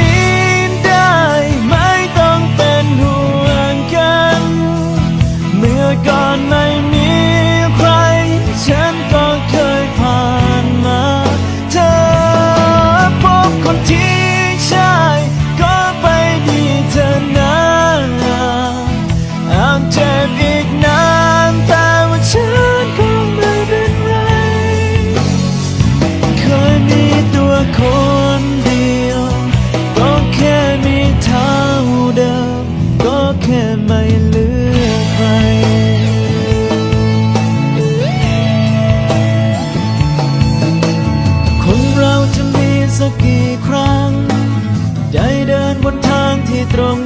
ี้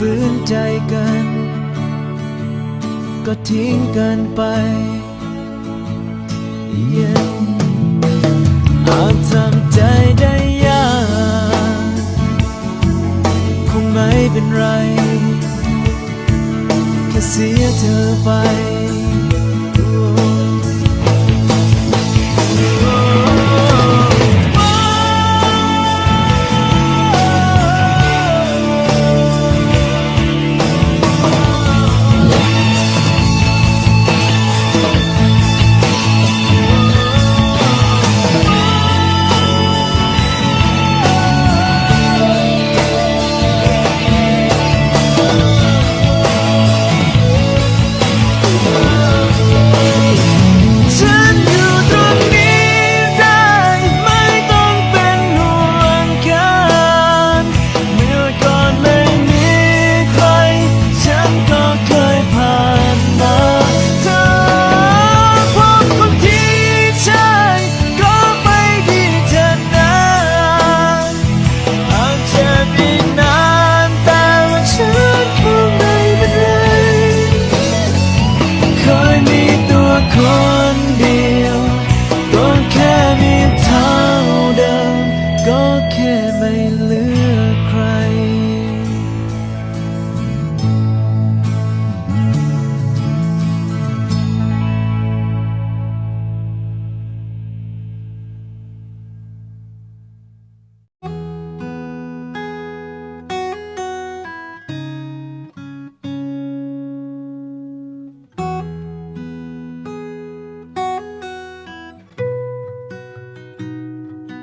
ฝืนใจกัน ก็ทิ้งกันไป Yeah อาจทำใจได้ยาก คงไม่เป็นไร แค่เสียเธอไป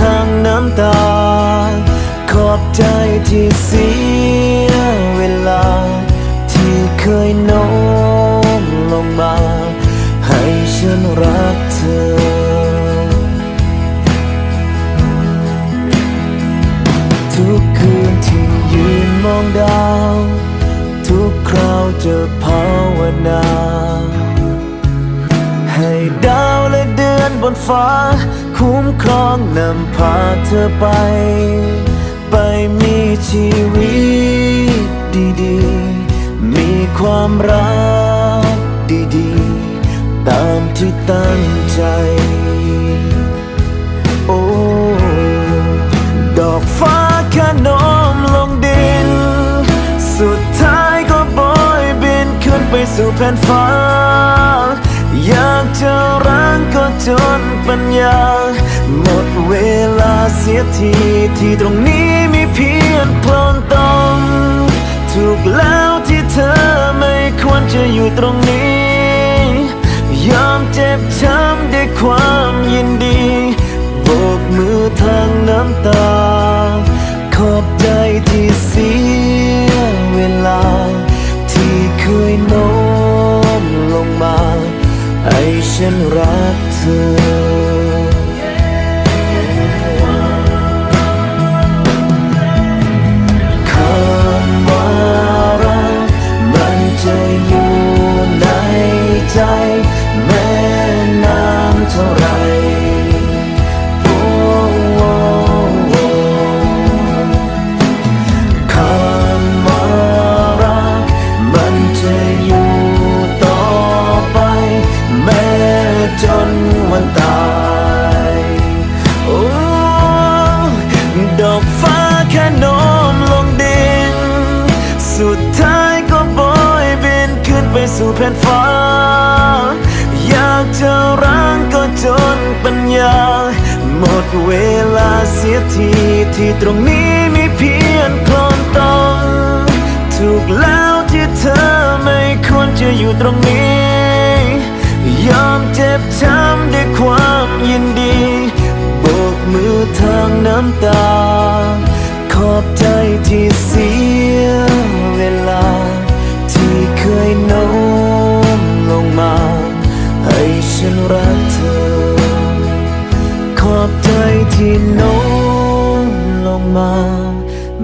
ทางน้ำตา ขอบใจที่เสียเวลา ที่เคยโน้มลงมา ให้ฉันรักเธอ ทุกคืนที่ยืนมองดาว ทุกคราวจะภาวนา ให้ดาวและเดือนบนฟ้า รองนำพาเธอไป ไปมีชีวิตดีๆ มีความรักดีๆ ตามที่ตั้งใจ โอ้ ดอกฟ้าแค่โน้มลงดิน สุดท้ายก็โบยบินขึ้นไปสู่แผ่นฟ้า อยากจะรังก็จนปัญญา หมดเวลาเสียทีที่ตรงนี้มีเพียงโคลนตมถูกแล้วที่เธอไม่ควรจะอยู่ตรงนี้ ยอมเจ็บช้ำด้วยความยินดีโบกมือทางน้ำตา ขอบใจที่เสียเวลา ที่เคยโน้มลงมาให้ฉันรักเธอ เวลาเสียทีที่ตรงนี้มีเพียงคลนตมถูกแล้วที่เธอไม่ควรจะอยู่ตรงนี้ ยอมเจ็บช้ำด้วยความยินดีโบกมือทางน้ำตา ขอบใจที่เสีย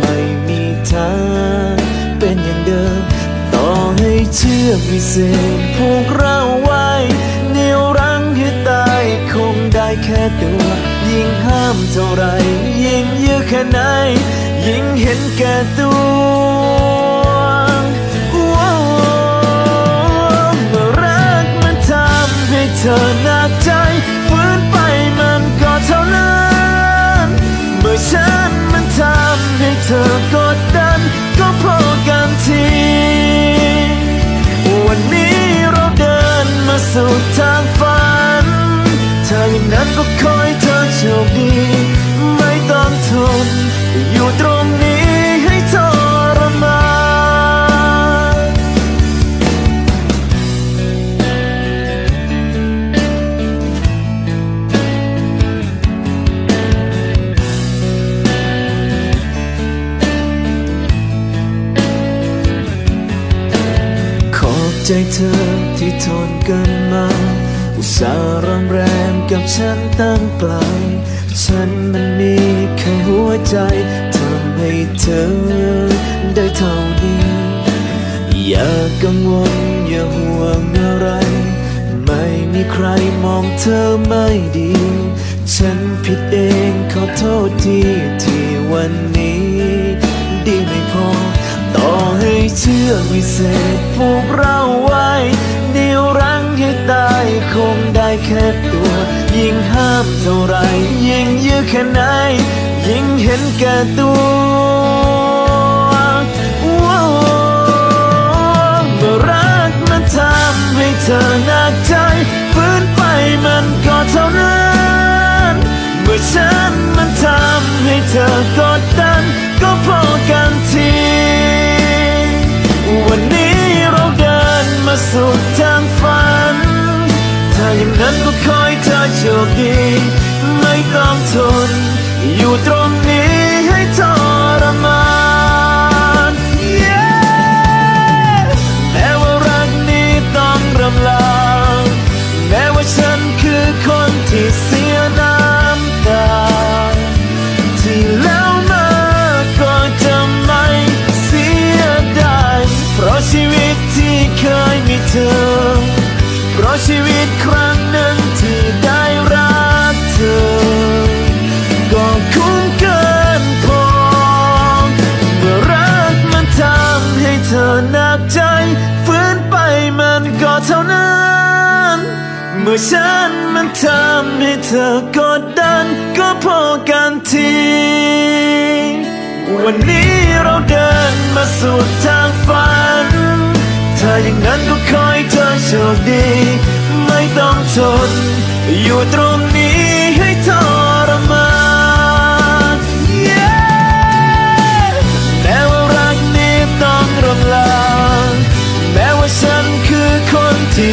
ไม่มีทางเป็นอย่างเดิม ต่อให้เชือกวิเศษผูกเราไว้เหนียวรั้งให้ตายคงได้แค่ตัว ยิ่งห้ามเท่าไร ยิ่งยื้อแค่ไหน ยิ่งเห็นแก่ตัวว้าวเมรักมันทำให้เธอหนักใจฝืนไปมันก็เท่านั้นเมื่อฉัน เธอกดดันก็พอกันที ที่ทนกันมา อุตส่าห์รำแรมกับฉันตั้งไกลฉันมันมีแค่หัวใจทำให้เธอได้เท่านี้ อย่ากังวลอย่าห่วงอะไร ไม่มีใครมองเธอไม่ดี ฉันผิดเองขอโทษทีที่วันน ต่อให้เชื่อวิเศษผูกเราไว้ เดียวรั้งให้ตายคงได้แค่ตัว ยิ่งห้ามเท่าไร ยิ่งยื้อแค่ไหน ยิ่งเห็นแก่ตัวว้าเมรักมันทำให้เธอหนักใจฝืนไปมันก็เท่านั้น เมื่อฉันมันทำให้เธอกดดันก็พอ มาสุดทางฝัน ถ้าอย่างนั้นก็คอยเธอโชคดี ไม่ต้องทนอยู่ตรง เมื่อฉันมันทำให้เธอกดดันก็พอกันที วันนี้เราเดินมาสู่ทางฝัน ถ้าอย่างนั้นก็คอยเธอโชคดี ไม่ต้องทน อยู่ตรงนี้ให้ทรมาน Yeah แม้ว่ารักนี้ต้องรำลา แม้ว่าฉันคือคนที่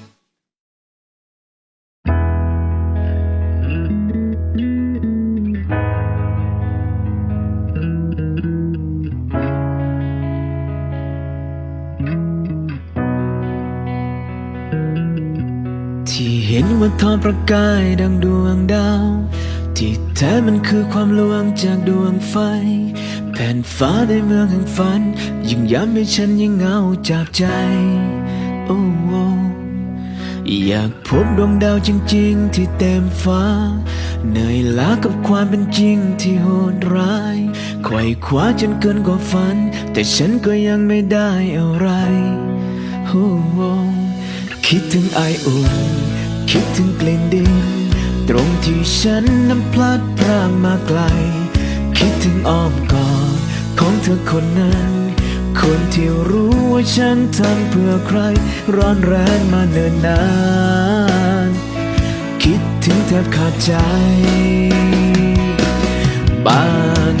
ที่เห็นว่าทอประกายดังดวงดาว ที่แท้มันคือความลวงจากดวงไฟ แผ่นฟ้าในเมืองแห่งฝัน ยิ่งย้ำให้ฉันยิ่งเหงาจับใจโอ้โอ้อยากพบดวงดาวจริง ๆ ที่เต็มฟ้า เหนื่อยล้ากับความเป็นจริงที่โหดร้ายไขว่คว้าจนเกินกว่าฝัน แต่ฉันก็ยังไม่ได้อะไรโอ้โอ้คิดถึงไออุ่น คิดถึงกลิ่นดิน ตรงที่ฉันนั้นพลัดพรากมาไกล คิดถึงอ้อมกอดของเธอคนนั้น คนที่รู้ว่าฉันทำเพื่อใคร ร้อนแรงมาเนิ่นนาน คิดถึงแทบขาดใจ บาง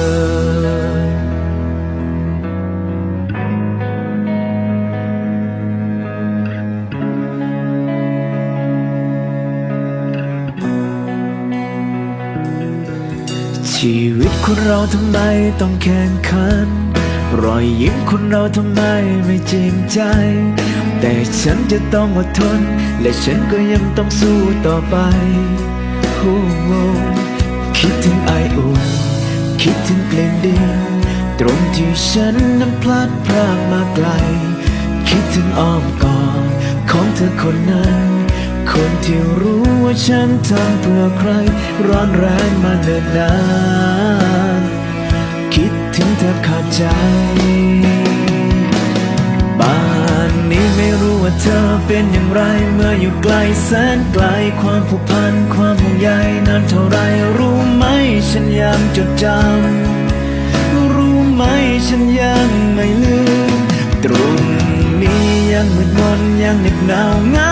เราทำไมต้องแข่งขัน รอยยิ้มคนเราทำไมไม่จริงใจ แต่ฉันจะต้องอดทน และฉันก็ยังต้องสู้ต่อไปโอ้โหคิดถึงไออุ่นคิดถึงเพลงเดียวตรงที่ฉันนั้นพลัดพรากมาไกล คิดถึงอ้อมกอดของเธอคนนั้น คนที่รู้ว่าฉันทำเพื่อใคร ร้อนแรงมาเนิ่นนาน ถึงแทบขาดใจ บ้านนี้ไม่รู้ว่าเธอเป็นอย่างไร เมื่ออยู่ไกลแสนไกล ความผูกพันความห่วงใยนานเท่าไรรู้ไหมฉันยังจดจำ รู้ไหมฉันยังไม่ลืม ตรงนี้ยังมืดมนยังเหน็บหนาวเงา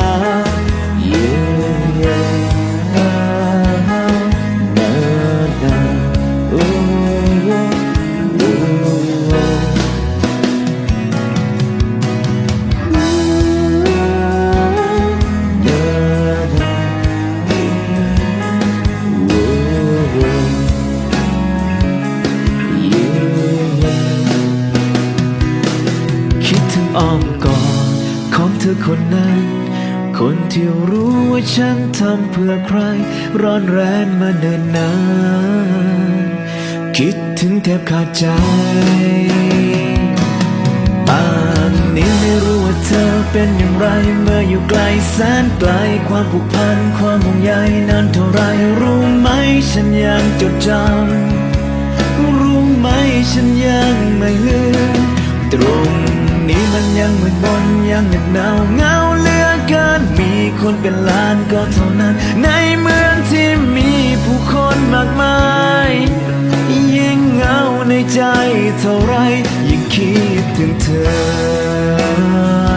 ที่รู้ว่าฉันทำเพื่อใคร ร้อนแรงมาเนิ่นนาน คิดถึงแทบขาดใจป่านนี้ไม่รู้ว่าเธอเป็นอย่างไร เมื่ออยู่ไกลแสนไกล ความผูกพันความห่วงใยนานเท่าไรรู้ไหมฉันยังจดจำรู้ไหมฉันยังไม่ลืมตรงนี้มันยังเหมืดมนยังเหน็บหนาวเงาเล น มีคนเป็นล้านก็เท่านั้น ในเมืองที่มีผู้คนมากมาย ยิ่งเงาในใจเท่าไร ยิ่งคิดถึงเธอ